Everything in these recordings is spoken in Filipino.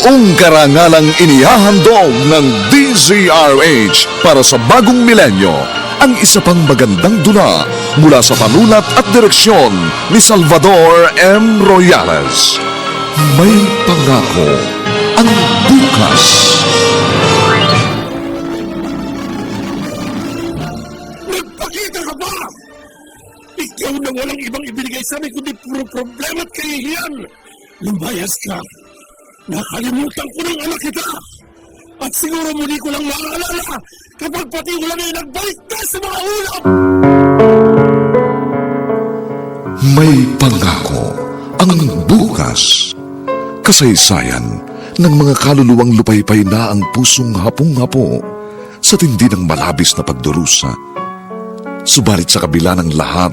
Buong karangalang inihahandog ng DZRH para sa bagong milenyo ang isa pang magandang dula mula sa panulat at direksyon ni Salvador M. Royales. May pangako ang bukas. Nagpakita ka ba? Ikaw na walang ibang ibinigay sa amin kundi puro problema at kahihiyan. Lumayas ka. Nakalimutan ko ng anak kita. At siguro muli ko lang maaalala kapag pati ulan ay nagbalik na sa mga ulam. May pangako ang bukas. Kasaysayan ng mga kaluluwang lupaypay na ang pusong hapong-hapo sa tindi ng malabis na pagdurusa. Subalit sa kabila ng lahat,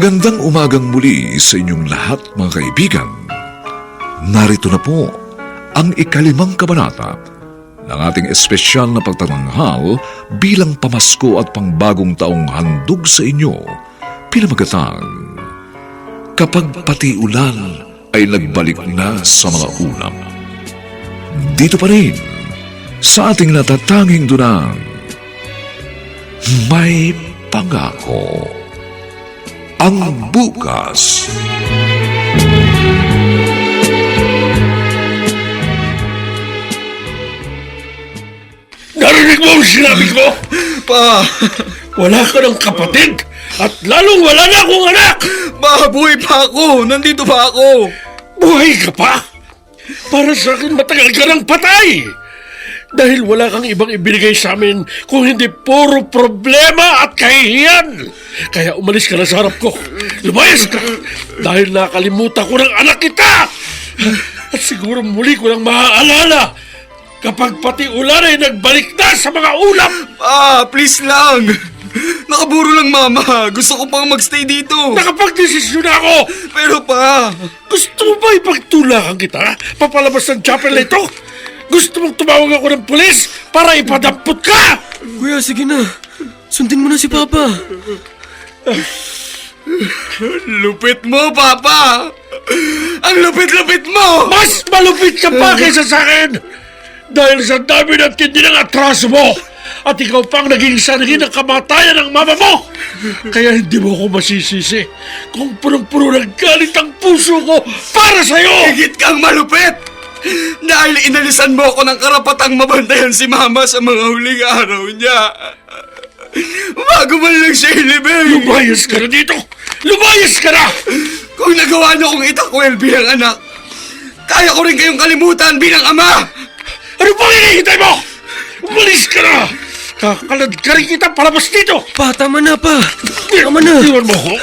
Magandang umagang muli sa inyong lahat mga kaibigan. Narito na po ang ikalimang kabanata ng ating espesyal na pagtatanghal bilang pamasko at pangbagong taong handog sa inyo, pinamagatang Kapag pati ulan ay nagbalik na sa mga ulam. Dito pa rin sa ating natatanging dunang may pangako ang bukas. Narinig mo ang sinabi ko? Pa, Wala ka ng kapatid at lalong wala na akong anak. mabuhay pa ako. Nandito pa ako. Buhay ka pa? Para sa akin matagal ka ng patay. Dahil wala kang ibang ibinigay sa amin kung hindi puro problema at kahihiyan. Kaya umalis ka na sa harap ko. Lumayas ka dahil nakalimutan ko ng anak kita. At siguro muli ko lang maaalala kapag pati ulan ay nagbalik na sa mga ulam. Pa, please lang. Nakaburo lang mama. Gusto ko pang magstay dito. Nakapagdesisyon na ako. Pero pa, Gusto mo ba ipagtulakan kita? Papalabas ng chapel na ito? Gusto mong tumawag ako ng pulis para ipadampot ka? Kuya, sige na. Sundin mo na si Papa. Lupit mo, Papa. Ang lupit-lupit mo. Mas malupit ka pa kaysa sa akin! Dahil sa dami ng tindi ng atraso mo! At ikaw pang naging sanhi ng kamatayan ng mama mo! Kaya hindi mo ako masisisi kung punong-puno ng galit ang puso ko para sa'yo! Higit kang malupit. Dahil inalisan mo ako ng karapatang mabantayan si Mama sa mga huling araw niya. Bago man lang siya ilibing. Lumayas ka na dito! Lumayas ka na! Kung nagawa niyo kong itakwel bilang anak, kaya ko rin kayong kalimutan bilang ama! Ano pang hinihintay mo? Umalis ka na! Kakalad ka rin kita palabas dito! Pa, tama na pa. Tama na. Bitiwan mo ako!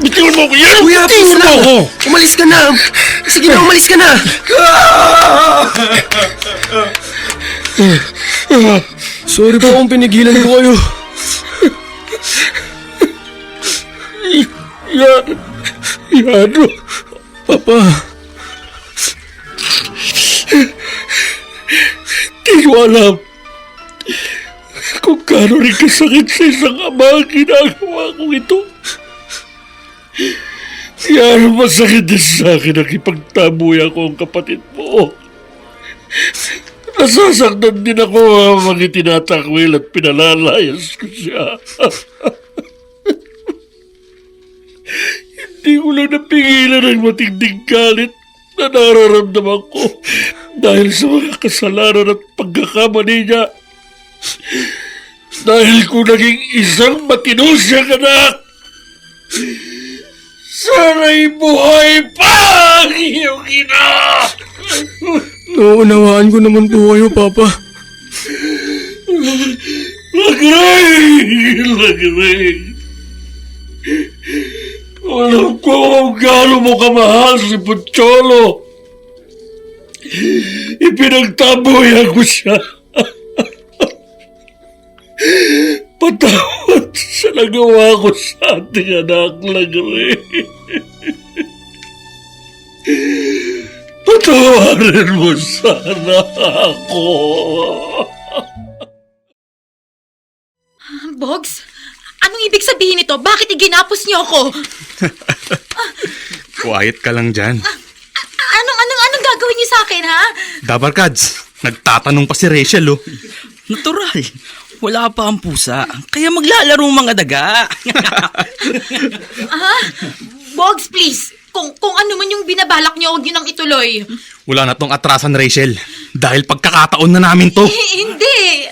Bitiwan mo ako! Yan! Kuya, please mo lang. ako! Umalis ka na. Sige na, umalis ka na. Sorry po kung pinigilan ko kayo. Yan! Yan! Papa, Di ko alam kung gaano rin kasakit sa isang ama ang ginagawa ko ito. Yan, masakit din sa akin ang ipagtaboy ako ang kapatid mo. Nasasaktan din ako habang itinatakwil at pinalalayas ko siya. Hindi ko lang napigilan ang matinding galit na nararamdaman ko dahil sa mga kasalanan at pagkakamali niya. Dahil ko naging isang matino siyang anak. Sana'y buhay pa ang iyong ina! Nauunawaan ko naman po kayo, Papa. Lagray! Lagray! Alam ko kung gaano mo kamahal si Pucholo. Ipinagtaboyan ko siya. Patawad sa nagawa ko sa ating anak, Lagray. Patawarin mo sana ako. Bogs, anong ibig sabihin nito? Bakit iginapos niyo ako? Quiet ka lang dyan. A- Anong, anong, anong gagawin niyo sa akin, ha? Dabarkads, nagtatanong pa si Rachel, oh. Natural. Wala pa ang pusa. Kaya maglalaro mga daga. Bogs, please. Kung, kung ano man yung binabalak niyo, huwag niyo nang ituloy. Wala na tong atrasan, Rachel. Dahil pagkakataon na namin to. Eh, hindi.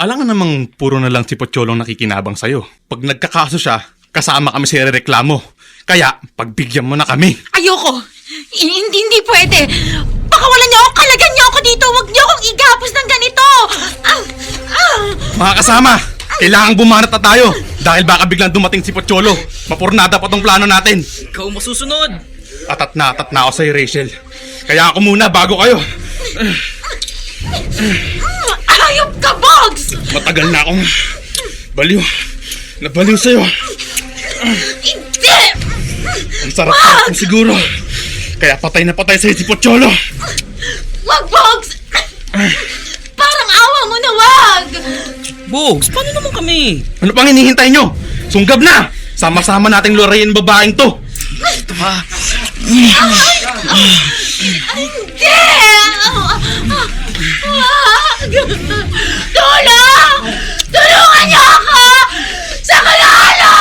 Alam nga namang puro na lang si Pocholo nakikinabang sa'yo. Pag nagkakaso siya, kasama kami sa reklamo. Kaya, pagbigyan mo na kami. Ayoko. Hindi, hindi pwede. Pakawalan niyo ako, kalagan niyo ako dito. Huwag niyo akong igapos ng ganito. Ah, ah. Mga kasama, kailangang bumanat na tayo. Dahil baka biglang dumating si Pocholo. Mapurnada pa tong plano natin. Ikaw masusunod. Atat na atat na ako sa'yo, Rachel. Kaya ako muna bago kayo. Ayop ka, Bogs! Matagal na akong baliw. Nabaliw sa'yo. Hindi! Ang sarap na akong siguro. Kaya patay na patay sa'yo si Pocholo. Wag, Bogs! Parang awa mo na wag! Bogs, paano naman kami? Ano pang hinihintay nyo? Sunggab na! Sama-sama nating lurayin babaeng to. Hindi! Wag! Tulong! Tulungan niyo ako! Sa kalala!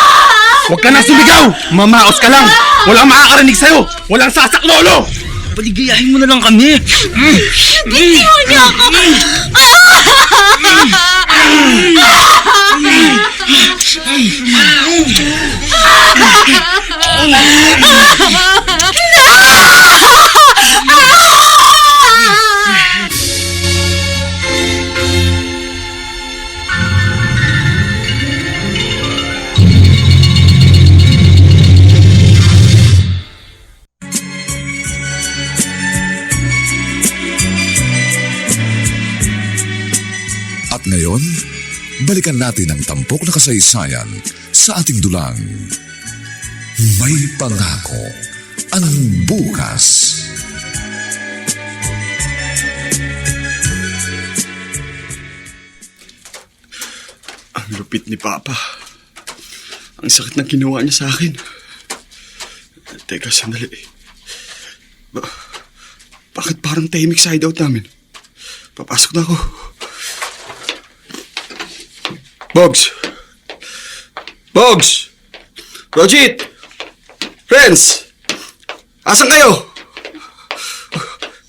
Huwag ka na sumigaw! Mamaos ka lang! Walang makakarinig sa'yo! Walang sasaklolo! Paligayahin mo na lang kami. Bitiwan niyo ako! Ah! At ngayon, balikan natin ang tampok na kasaysayan sa ating dulang. May pangako ang bukas. Ang lupit ni Papa. Ang sakit ng ginawa niya sa akin. Teka, sandali. Ba- bakit parang tahimik sa hideout namin? Papasok na ako. Bogs! Bogs! Rojit! Friends! Asan kayo?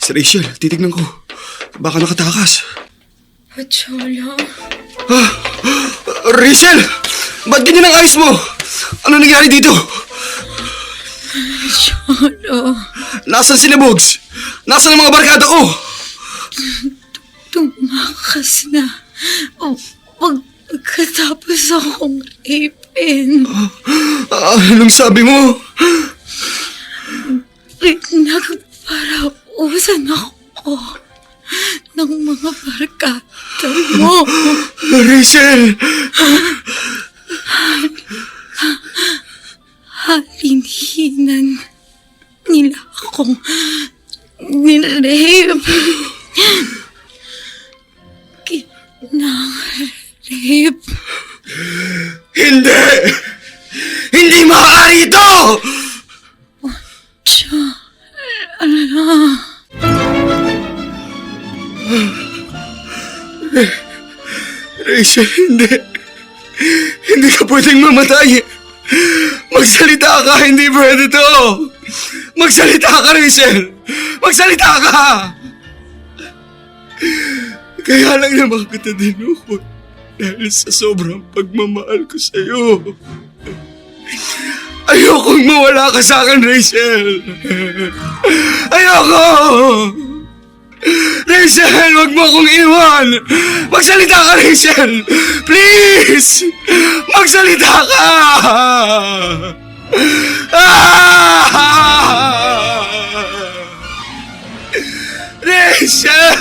Si Rachel, titignan ko. Baka nakatakas. Pacholo. Rachel! Ba't ganyan ang ayos mo? Ano nangyari dito? Pacholo. Nasaan sila, Bogs? Nasaan ang mga barkada ko? Tumakas na. O, pag pagkatapos akong ipin. Ah, anong sabi mo? Nagparausan ako ng mga barkada mo. Rachel! Rachel, hindi. Hindi ka pwedeng mamatay. Magsalita ka, hindi pwede to. Magsalita ka, Rachel. Magsalita ka. Kaya lang naman kita dinukot dahil sa sobrang pagmamahal ko sa'yo. Ayokong mawala ka sa akin, Rachel. Ayoko! Rachel, wag mo akong iwan! Magsalita ka, Rachel! Please! Magsalita ka! Ah! Rachel!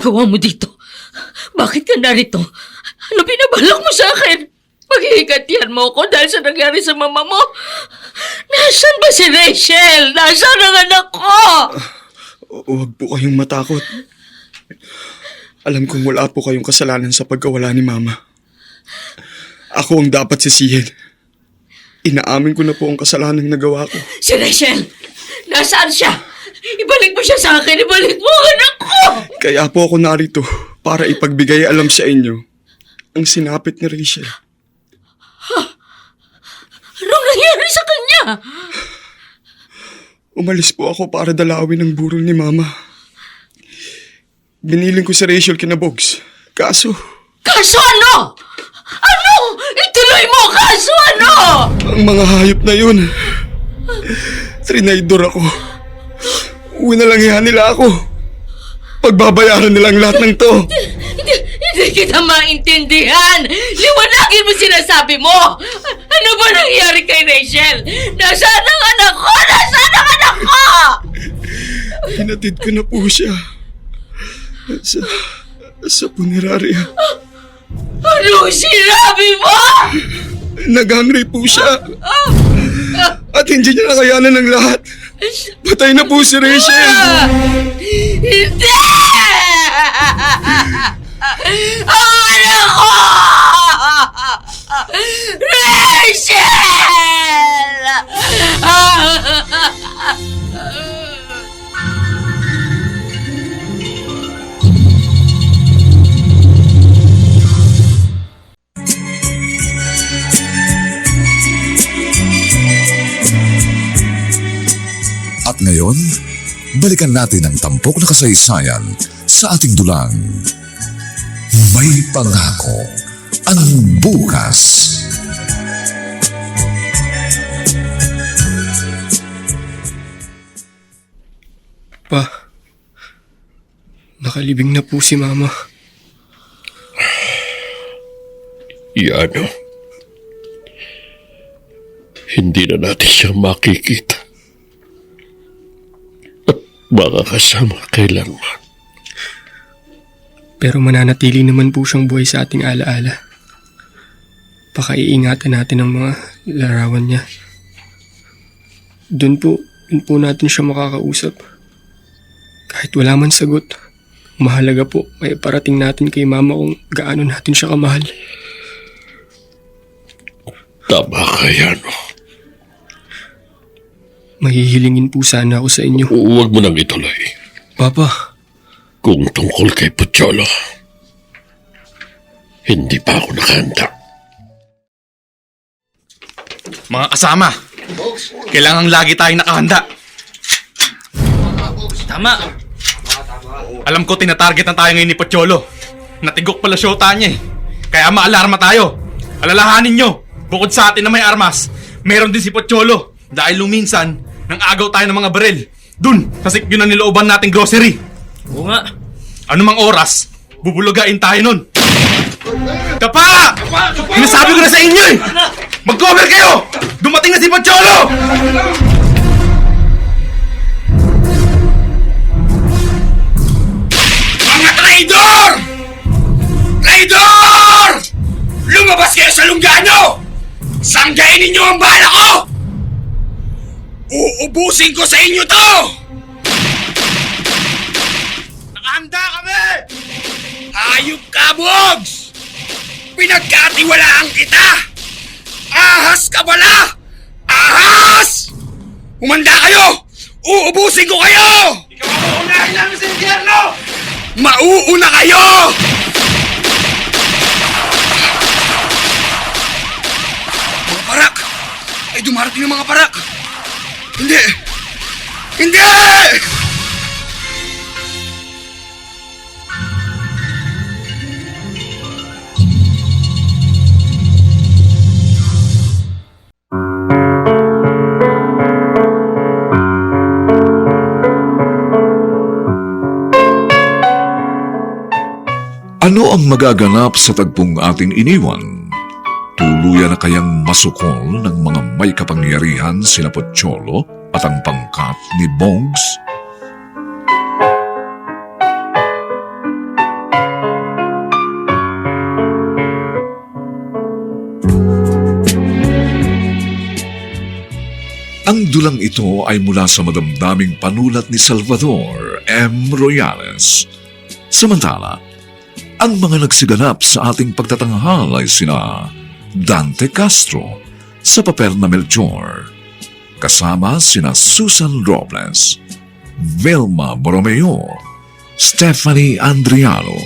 Ginagawa mo dito? Bakit ka narito? Ano binabalak mo sa akin? Maghihigatian mo ako dahil sa nangyari sa mama mo? Nasaan ba si Rachel? Nasaan ang anak ko? Huwag po kayong matakot. Alam kong wala po kayong kasalanan sa pagkawala ni Mama. Ako ang dapat sisihin. Inaamin ko na po ang kasalanang nagawa ko. Si Rachel! Nasaan siya? Ibalik mo siya sa akin! Ibalik mo ang anak ko! Kaya po ako narito para ipagbigay alam sa inyo ang sinapit ni Rachel. Anong nangyari sa kanya? Umalis po ako para dalawin ang burol ni Mama. Biniling ko si Rachel kinabogs. Kaso, Kaso ano? Ano? Ituloy mo! Kaso ano? ang mga hayop na yun, trinaydor ako. Uwi na lang yan nila ako. Pagbabayaran nilang lahat ng to. Hindi, hindi kita maintindihan! Liwanagin mo sinasabi mo! Ano ba nangyari kay Rachel? Nasaan ang anak ko? Nasaan ang anak ko? Hinatid ko na po siya. Sa, sa punerarya. Ano sinabi mo? Naghangry po siya. At hindi niya nakayanan ng lahat. Patay na po si Rachel. Hindi! Balikan natin ang tampok na kasaysayan sa ating dulang. May pangako ang bukas. Pa, nakalibing na po si Mama. Yano. Hindi na natin siya makikita. At makakasama kailanman. Pero mananatili naman po siyang buhay sa ating alaala. Pakaiingatan natin ang mga larawan niya. Doon po, doon po natin siya makakausap. Kahit wala man sagot, mahalaga po may parating natin kay Mama kung gaano natin siya kamahal. Tama ka, Yano. Mahihilingin po sana ako sa inyo. Huwag mo nang ituloy. Papa, Kung tungkol kay Pucholo, hindi pa ako nakahanda. Mga kasama, kailangan lagi tayong nakahanda. Tama. Alam ko tinatarget na tayo ngayon ni Pocholo. Natigok pala shota niya eh. Kaya maalarma tayo. Alalahanin nyo, bukod sa atin na may armas, meron din si Pocholo. Dahil luminsan, nang agaw tayo ng mga baril. Dun, sa sikyo na nilooban nating grocery. Oo nga. Anumang oras, bubulugain tayo nun. Kapa! Sinasabi ko na sa inyo eh! Mag-cover kayo! Dumating na si Pacholo! Mga traitor! Traitor! Lumabas kayo sa Lunggano! Sanggayin ninyo ang bala ko! Uubusin ko sa inyo to! Nakahanda kami! Hayop ka, Bogs! Pinagkatiwalaan kita! Ahas ka bala! Ahas! Humanda kayo! Uubusin ko kayo! Ikaw ang uunahin namin sa impyerno! Mauuna kayo! Mga parak! Ay dumarating ng mga parak! Hindi! Hindi! Ano ang magaganap sa tagpong ating iniwan? Tuluyan na kayang masukol ng mga may kapangyarihan sina Pocholo at ang pangkat ni Bogs? Ang dulang ito ay mula sa madamdaming panulat ni Salvador M. Royales. Samantala, ang mga nagsiganap sa ating pagtatanghal ay sina Dante Castro sa papel na Melchor, kasama sina Susan Robles, Vilma Borromeo, Stephanie Andriano,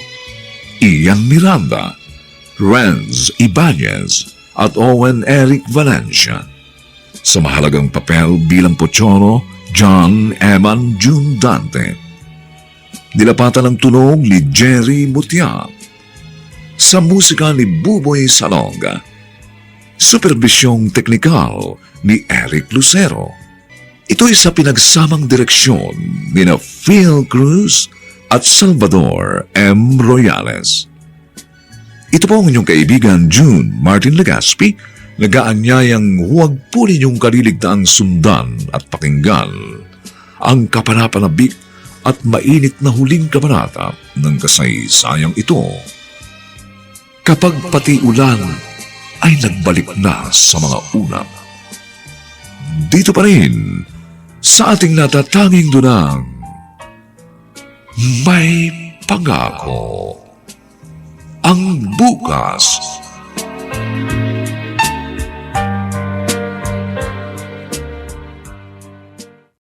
Ian Miranda, Renz Ibanez at Owen Eric Valencia. Sa mahalagang papel bilang Pocholo, John Eman June Dante. Nilapatan ng tunog ni Jerry Mutia. Sa musika ni Buboy Salonga. Superbisyong teknikal ni Eric Lucero. Ito'y sa pinagsamang direksyon ni na Phil Cruz at Salvador M. Royales. Ito po ang inyong kaibigan June Martin Legaspi, nagaanyayang huwag po ninyong kaliligtaang sundan at pakinggan ang kapanapanabik at mainit na huling kabanata ng kasaysayang ito. Kapag pati ulan ay nagbalik na sa mga unang. Dito pa rin sa ating natatanging dunang may pangako ang bukas